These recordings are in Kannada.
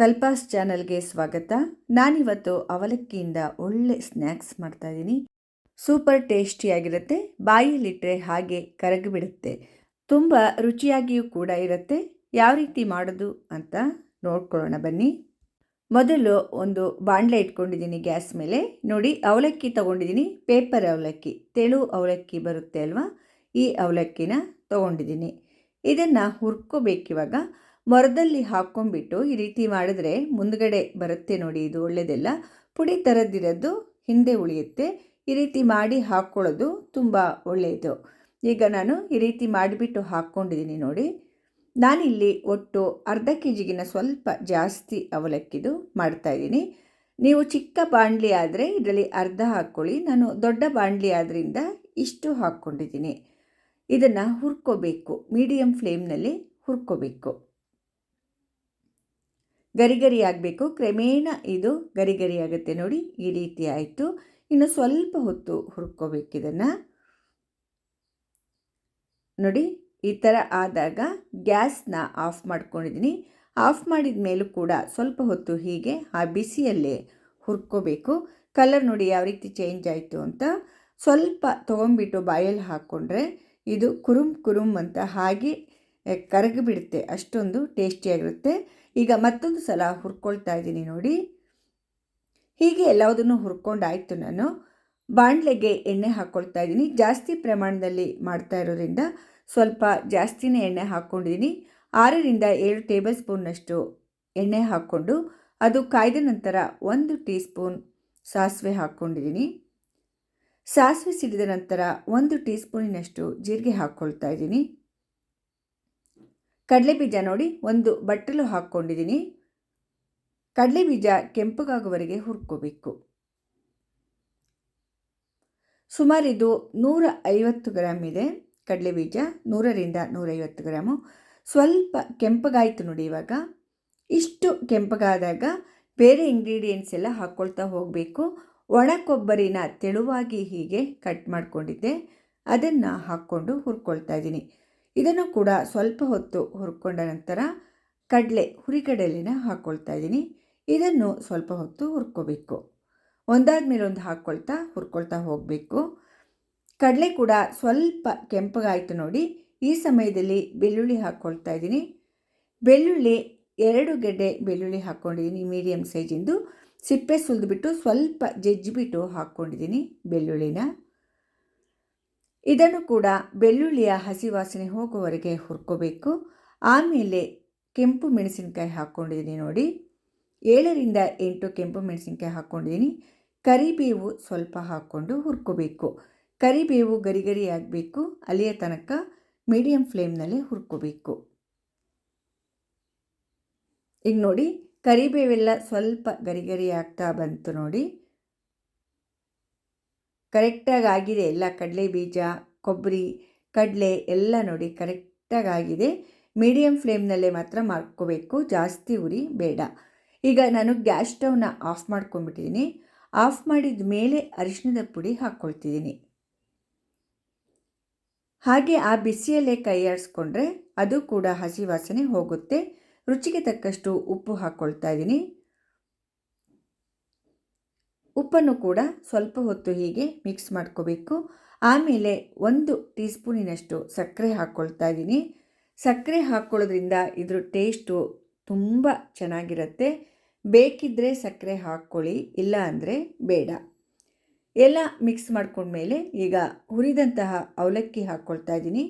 ಕಲ್ಪಾಸ್ ಚಾನಲ್ಗೆ ಸ್ವಾಗತ. ನಾನಿವತ್ತು ಅವಲಕ್ಕಿಯಿಂದ ಒಳ್ಳೆ ಸ್ನ್ಯಾಕ್ಸ್ ಮಾಡ್ತಾಯಿದ್ದೀನಿ ಸೂಪರ್ ಟೇಸ್ಟಿಯಾಗಿರುತ್ತೆ ಬಾಯಿಯಲ್ಲಿಟ್ಟರೆ ಹಾಗೆ ಕರಗಿಬಿಡುತ್ತೆ. ತುಂಬ ರುಚಿಯಾಗಿಯೂ ಕೂಡ ಇರುತ್ತೆ. ಯಾವ ರೀತಿ ಮಾಡೋದು ಅಂತ ನೋಡ್ಕೊಳ್ಳೋಣ ಬನ್ನಿ. ಮೊದಲು ಒಂದು ಬಾಣಲೆ ಇಟ್ಕೊಂಡಿದ್ದೀನಿ ಗ್ಯಾಸ್ ಮೇಲೆ. ನೋಡಿ, ಅವಲಕ್ಕಿ ತೊಗೊಂಡಿದ್ದೀನಿ. ಪೇಪರ್ ಅವಲಕ್ಕಿ, ತೆಳು ಅವಲಕ್ಕಿ ಬರುತ್ತೆ ಅಲ್ವಾ? ಈ ಅವಲಕ್ಕಿನ ತೊಗೊಂಡಿದ್ದೀನಿ. ಇದನ್ನು ಹುರ್ಕೋಬೇಕಿವಾಗ ಮೊರದಲ್ಲಿ ಹಾಕ್ಕೊಂಡ್ಬಿಟ್ಟು ಈ ರೀತಿ ಮಾಡಿದ್ರೆ ಮುಂದ್ಗಡೆ ಬರುತ್ತೆ ನೋಡಿ, ಇದು ಒಳ್ಳೆಯದೆಲ್ಲ ಪುಡಿ ಥರದ್ದಿರೋದು ಹಿಂದೆ ಉಳಿಯುತ್ತೆ. ಈ ರೀತಿ ಮಾಡಿ ಹಾಕ್ಕೊಳ್ಳೋದು ತುಂಬ ಒಳ್ಳೆಯದು ಈಗ ನಾನು ಈ ರೀತಿ ಮಾಡಿಬಿಟ್ಟು ಹಾಕ್ಕೊಂಡಿದ್ದೀನಿ ನೋಡಿ. ನಾನಿಲ್ಲಿ ಒಟ್ಟು ಅರ್ಧ ಕೆ ಜಿಗಿನ ಸ್ವಲ್ಪ ಜಾಸ್ತಿ ಅವಲಕ್ಕಿದು ಮಾಡ್ತಾಯಿದ್ದೀನಿ ನೀವು ಚಿಕ್ಕ ಬಾಣಲಿ ಆದರೆ ಇದರಲ್ಲಿ ಅರ್ಧ ಹಾಕ್ಕೊಳ್ಳಿ. ನಾನು ದೊಡ್ಡ ಬಾಣಲಿ ಆದ್ದರಿಂದ ಇಷ್ಟು ಹಾಕ್ಕೊಂಡಿದ್ದೀನಿ. ಇದನ್ನು ಹುರ್ಕೋಬೇಕು. ಮೀಡಿಯಮ್ ಫ್ಲೇಮ್ನಲ್ಲಿ ಹುರ್ಕೋಬೇಕು. ಗರಿ ಗರಿ ಆಗಬೇಕು ಕ್ರಮೇಣ ಇದು ಗರಿ ಗರಿ ಆಗುತ್ತೆ ನೋಡಿ, ಈ ರೀತಿ ಆಯಿತು. ಇನ್ನು ಸ್ವಲ್ಪ ಹೊತ್ತು ಹುರ್ಕೋಬೇಕು ಇದನ್ನು. ನೋಡಿ, ಈ ಥರ ಆದಾಗ ಗ್ಯಾಸ್ನ ಆಫ್ ಮಾಡ್ಕೊಂಡಿದ್ದೀನಿ. ಆಫ್ ಮಾಡಿದ ಮೇಲೂ ಕೂಡ ಸ್ವಲ್ಪ ಹೊತ್ತು ಹೀಗೆ ಆ ಬಿಸಿಯಲ್ಲೇ ಹುರ್ಕೋಬೇಕು. ಕಲರ್ ನೋಡಿ ಯಾವ ರೀತಿ ಚೇಂಜ್ ಆಯಿತು ಅಂತ. ಸ್ವಲ್ಪ ತೊಗೊಂಬಿಟ್ಟು ಬಾಯಲ್ಲಿ ಹಾಕ್ಕೊಂಡ್ರೆ ಇದು ಕುರುಮ್ ಕುರುಮ್ ಅಂತ ಹಾಗೆ ಕರಗಿಬಿಡುತ್ತೆ ಅಷ್ಟೊಂದು ಟೇಸ್ಟಿಯಾಗಿರುತ್ತೆ ಈಗ ಮತ್ತೊಂದು ಸಲ ಹುರ್ಕೊಳ್ತಾ ಇದ್ದೀನಿ ನೋಡಿ. ಹೀಗೆ ಎಲ್ಲದನ್ನು ಹುರ್ಕೊಂಡಾಯಿತು ನಾನು. ಬಾಣಲೆಗೆ ಎಣ್ಣೆ ಹಾಕ್ಕೊಳ್ತಾ ಇದ್ದೀನಿ. ಜಾಸ್ತಿ ಪ್ರಮಾಣದಲ್ಲಿ ಮಾಡ್ತಾ ಇರೋದ್ರಿಂದ ಸ್ವಲ್ಪ ಜಾಸ್ತಿನೇ ಎಣ್ಣೆ ಹಾಕ್ಕೊಂಡಿದ್ದೀನಿ ಆರರಿಂದ ಏಳು ಟೇಬಲ್ ಸ್ಪೂನ್ನಷ್ಟು ಎಣ್ಣೆ ಹಾಕ್ಕೊಂಡು ಅದು ಕಾಯ್ದ ನಂತರ ಒಂದು ಟೀ ಸ್ಪೂನ್ ಸಾಸಿವೆ ಹಾಕ್ಕೊಂಡಿದ್ದೀನಿ. ಸಾಸಿವೆ ಸಿಡಿದ ನಂತರ ಒಂದು ಟೀ ಸ್ಪೂನಿನಷ್ಟು ಜೀರಿಗೆ ಹಾಕ್ಕೊಳ್ತಾ ಇದ್ದೀನಿ. ಕಡಲೆ ಬೀಜ ನೋಡಿ, ಒಂದು ಬಟ್ಟಲು ಹಾಕ್ಕೊಂಡಿದ್ದೀನಿ. ಕಡಲೆ ಬೀಜ ಕೆಂಪಗಾಗುವವರೆಗೆ ಹುರ್ಕೋಬೇಕು. ಸುಮಾರು ಇದು ನೂರ ಐವತ್ತು ಗ್ರಾಮ್ ಇದೆ ಕಡಲೆ ಬೀಜ, ನೂರರಿಂದ ನೂರೈವತ್ತು ಗ್ರಾಮು. ಸ್ವಲ್ಪ ಕೆಂಪಗಾಯಿತು ನೋಡಿ ಇವಾಗ. ಇಷ್ಟು ಕೆಂಪಗಾದಾಗ ಬೇರೆ ಇಂಗ್ರೀಡಿಯೆಂಟ್ಸ್ ಎಲ್ಲ ಹಾಕ್ಕೊಳ್ತಾ ಹೋಗಬೇಕು. ಒಣ ಕೊಬ್ಬರಿನ ತೆಳುವಾಗಿ ಹೀಗೆ ಕಟ್ ಮಾಡಿಕೊಂಡಿದ್ದೆ. ಅದನ್ನು ಹಾಕ್ಕೊಂಡು ಹುರ್ಕೊಳ್ತಾ ಇದ್ದೀನಿ. ಇದನ್ನು ಕೂಡ ಸ್ವಲ್ಪ ಹೊತ್ತು ಹುರ್ಕೊಂಡ ನಂತರ ಕಡಲೆ ಹುರಿಗಡಲೆನ ಹಾಕ್ಕೊಳ್ತಾ ಇದ್ದೀನಿ. ಇದನ್ನು ಸ್ವಲ್ಪ ಹೊತ್ತು ಹುರ್ಕೋಬೇಕು. ಒಂದಾದ ಮೇಲೆ ಒಂದು ಹಾಕ್ಕೊಳ್ತಾ ಹುರ್ಕೊಳ್ತಾ ಹೋಗಬೇಕು. ಕಡಲೆ ಕೂಡ ಸ್ವಲ್ಪ ಕೆಂಪಗಾಯಿತು ನೋಡಿ, ಈ ಸಮಯದಲ್ಲಿ ಬೆಳ್ಳುಳ್ಳಿ ಹಾಕ್ಕೊಳ್ತಾ ಇದ್ದೀನಿ. ಬೆಳ್ಳುಳ್ಳಿ, ಎರಡು ಗೆಡ್ಡೆ ಬೆಳ್ಳುಳ್ಳಿ ಹಾಕ್ಕೊಂಡಿದ್ದೀನಿ ಮೀಡಿಯಮ್ ಸೈಜಿಂದು. ಸಿಪ್ಪೆ ಸುಲಿದ್ಬಿಟ್ಟು ಸ್ವಲ್ಪ ಜಜ್ಜಿಬಿಟ್ಟು ಹಾಕ್ಕೊಂಡಿದ್ದೀನಿ ಬೆಳ್ಳುಳ್ಳಿನ. ಇದನ್ನು ಕೂಡ ಬೆಳ್ಳುಳ್ಳಿಯ ಹಸಿ ವಾಸನೆ ಹೋಗುವವರೆಗೆ ಹುರ್ಕೋಬೇಕು. ಆಮೇಲೆ ಕೆಂಪು ಮೆಣಸಿನಕಾಯಿ ಹಾಕ್ಕೊಂಡಿದ್ದೀನಿ ನೋಡಿ. ಏಳರಿಂದ ಎಂಟು ಕೆಂಪು ಮೆಣಸಿನಕಾಯಿ ಹಾಕ್ಕೊಂಡಿದ್ದೀನಿ. ಕರಿಬೇವು ಸ್ವಲ್ಪ ಹಾಕ್ಕೊಂಡು ಹುರ್ಕೋಬೇಕು. ಕರಿಬೇವು ಗರಿ ಗರಿ ಆಗಬೇಕು ಅಲ್ಲಿಯ ತನಕ ಮೀಡಿಯಂ ಫ್ಲೇಮ್ನಲ್ಲೇ ಹುರ್ಕೋಬೇಕು. ಈಗ ನೋಡಿ, ಕರಿಬೇವೆಲ್ಲ ಸ್ವಲ್ಪ ಗರಿ ಗರಿ ಆಗ್ತಾ ಬಂತು ನೋಡಿ. ಕರೆಕ್ಟಾಗಿ ಆಗಿದೆ ಎಲ್ಲ ಕಡಲೆ ಬೀಜ, ಕೊಬ್ಬರಿ, ಕಡಲೆ ಎಲ್ಲ ನೋಡಿ ಕರೆಕ್ಟಾಗಿ ಆಗಿದೆ ಮೀಡಿಯಮ್ ಫ್ಲೇಮ್ನಲ್ಲೇ ಮಾತ್ರ ಮಾಡ್ಕೋಬೇಕು. ಜಾಸ್ತಿ ಉರಿ ಬೇಡ. ಈಗ ನಾನು ಗ್ಯಾಸ್ ಸ್ಟವ್ನ ಆಫ್ ಮಾಡ್ಕೊಂಡ್ಬಿಟ್ಟಿದ್ದೀನಿ. ಆಫ್ ಮಾಡಿದ ಮೇಲೆ ಅರಿಶಿಣದ ಪುಡಿ ಹಾಕ್ಕೊಳ್ತಿದ್ದೀನಿ. ಹಾಗೆ ಆ ಬಿಸಿಯಲ್ಲೇ ಕೈಯಾಡಿಸ್ಕೊಂಡ್ರೆ ಅದು ಕೂಡ ಹಸಿ ವಾಸನೆ ಹೋಗುತ್ತೆ. ರುಚಿಗೆ ತಕ್ಕಷ್ಟು ಉಪ್ಪು ಹಾಕ್ಕೊಳ್ತಾ ಇದ್ದೀನಿ. ಉಪ್ಪನ್ನು ಕೂಡ ಸ್ವಲ್ಪ ಹೊತ್ತು ಹೀಗೆ ಮಿಕ್ಸ್ ಮಾಡ್ಕೋಬೇಕು. ಆಮೇಲೆ ಒಂದು ಟೀ ಸ್ಪೂನಿನಷ್ಟು ಸಕ್ಕರೆ ಹಾಕ್ಕೊಳ್ತಾ ಇದ್ದೀನಿ. ಸಕ್ಕರೆ ಹಾಕ್ಕೊಳ್ಳೋದ್ರಿಂದ ಇದ್ರ ಟೇಸ್ಟು ತುಂಬ ಚೆನ್ನಾಗಿರುತ್ತೆ. ಬೇಕಿದ್ದರೆ ಸಕ್ಕರೆ ಹಾಕ್ಕೊಳ್ಳಿ, ಇಲ್ಲ ಅಂದರೆ ಬೇಡ. ಎಲ್ಲ ಮಿಕ್ಸ್ ಮಾಡ್ಕೊಂಡ್ಮೇಲೆ ಈಗ ಹುರಿದಂತಹ ಅವಲಕ್ಕಿ ಹಾಕ್ಕೊಳ್ತಾ ಇದ್ದೀನಿ.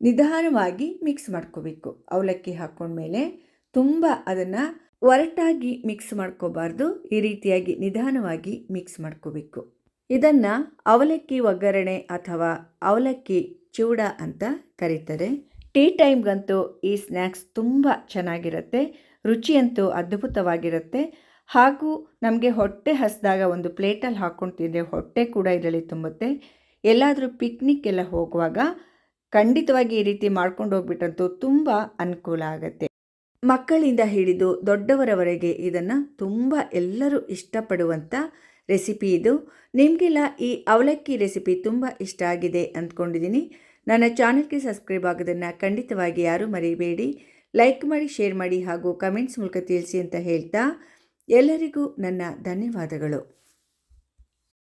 ನಿಧಾನವಾಗಿ ಮಿಕ್ಸ್ ಮಾಡ್ಕೋಬೇಕು ಅವಲಕ್ಕಿ ಹಾಕ್ಕೊಂಡ್ಮೇಲೆ ತುಂಬ ಅದನ್ನು ಒರಟಾಗಿ ಮಿಕ್ಸ್ ಮಾಡ್ಕೋಬಾರ್ದು, ಈ ರೀತಿಯಾಗಿ ನಿಧಾನವಾಗಿ ಮಿಕ್ಸ್ ಮಾಡ್ಕೋಬೇಕು. ಇದನ್ನು ಅವಲಕ್ಕಿ ಒಗ್ಗರಣೆ ಅಥವಾ ಅವಲಕ್ಕಿ ಚೂಡ ಅಂತ ಕರೀತಾರೆ. ಟೀ ಟೈಮ್ಗಂತೂ ಈ ಸ್ನ್ಯಾಕ್ಸ್ ತುಂಬ ಚೆನ್ನಾಗಿರುತ್ತೆ, ರುಚಿಯಂತೂ ಅದ್ಭುತವಾಗಿರುತ್ತೆ. ಹಾಗೂ ನಮಗೆ ಹೊಟ್ಟೆ ಹಸಿದಾಗ ಒಂದು ಪ್ಲೇಟಲ್ಲಿ ಹಾಕ್ಕೊಂಡು ತಿಂದರೆ ಹೊಟ್ಟೆ ಕೂಡ ಇದರಲ್ಲಿ ತುಂಬುತ್ತೆ. ಎಲ್ಲಾದರೂ ಪಿಕ್ನಿಕ್ ಎಲ್ಲ ಹೋಗುವಾಗ ಖಂಡಿತವಾಗಿ ಈ ರೀತಿ ಮಾಡ್ಕೊಂಡು ಹೋಗ್ಬಿಟ್ಟಂತೂ ತುಂಬ ಅನುಕೂಲ ಆಗುತ್ತೆ. ಮಕ್ಕಳಿಂದ ಹಿಡಿದು ದೊಡ್ಡವರವರೆಗೆ ಇದನ್ನು ತುಂಬ ಎಲ್ಲರೂ ಇಷ್ಟಪಡುವಂಥ ರೆಸಿಪಿ ಇದು. ನಿಮಗೆಲ್ಲ ಈ ಅವಲಕ್ಕಿ ರೆಸಿಪಿ ತುಂಬ ಇಷ್ಟ ಆಗಿದೆ ಅಂದ್ಕೊಂಡಿದ್ದೀನಿ ನನ್ನ ಚಾನಲ್ಗೆ ಸಬ್ಸ್ಕ್ರೈಬ್ ಆಗೋದನ್ನು ಖಂಡಿತವಾಗಿ ಯಾರೂ ಮರಿಬೇಡಿ. ಲೈಕ್ ಮಾಡಿ, ಶೇರ್ ಮಾಡಿ ಹಾಗೂ ಕಮೆಂಟ್ಸ್ ಮೂಲಕ ತಿಳಿಸಿ ಅಂತ ಹೇಳ್ತಾ ಎಲ್ಲರಿಗೂ ನನ್ನ ಧನ್ಯವಾದಗಳು.